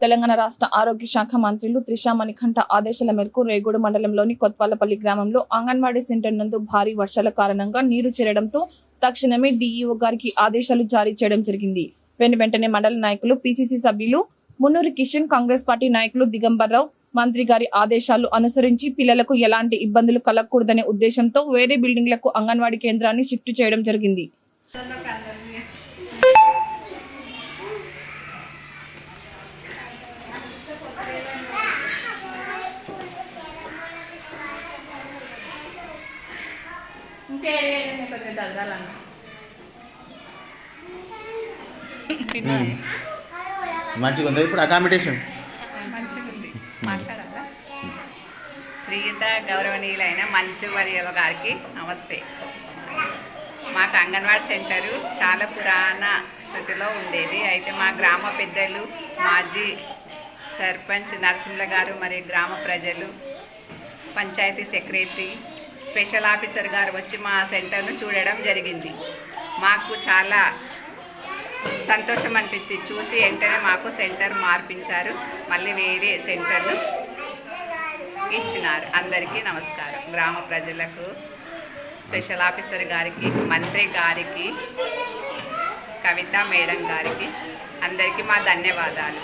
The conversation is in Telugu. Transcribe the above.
తెలంగాణ రాష్ట్ర ఆరోగ్య శాఖ మంత్రులు త్రిషా మణికంఠ ఆదేశాల మేరకు రేగూడు మండలంలోని కొత్వాలపల్లి గ్రామంలో అంగన్వాడీ సెంటర్ నందు భారీ వర్షాల కారణంగా నీరు చేరడంతో తక్షణమే డీఈఓ గారికి ఆదేశాలు జారీ చేయడం జరిగింది. వెను వెంటనే మండల నాయకులు పిసిసి సభ్యులు మున్నూరి కిషన్ కాంగ్రెస్ పార్టీ నాయకులు దిగంబర్రావు మంత్రి గారి ఆదేశాలు అనుసరించి పిల్లలకు ఎలాంటి ఇబ్బందులు కలగకూడదనే ఉద్దేశంతో వేరే బిల్డింగ్లకు అంగన్వాడీ కేంద్రాన్ని షిఫ్ట్ చేయడం జరిగింది. ఇంకా ఏడు కొంచెం తగ్గాలన్న. మంచిగా ఉందా ఇప్పుడు అకామిడేషన్ శ్రీయుత గౌరవనీయులైన మంచు వర్యుల గారికి నమస్తే. మాకు అంగన్వాడీ సెంటరు చాలా పురాణ స్థితిలో ఉండేది. అయితే మా గ్రామ పెద్దలు మాజీ సర్పంచ్ నరసింహ గారు మరియు గ్రామ ప్రజలు పంచాయతీ సెక్రటరీ స్పెషల్ ఆఫీసర్ గారు వచ్చి మా సెంటర్ను చూడడం జరిగింది. మాకు చాలా సంతోషం అనిపించింది. చూసి వెంటనే మాకు సెంటర్ మార్పించారు. మళ్ళీ వేరే సెంటర్ను ఇచ్చినారు. అందరికీ నమస్కారం. గ్రామ ప్రజలకు స్పెషల్ ఆఫీసర్ గారికి మంత్రి గారికి కవిత మేడం గారికి అందరికీ మా ధన్యవాదాలు.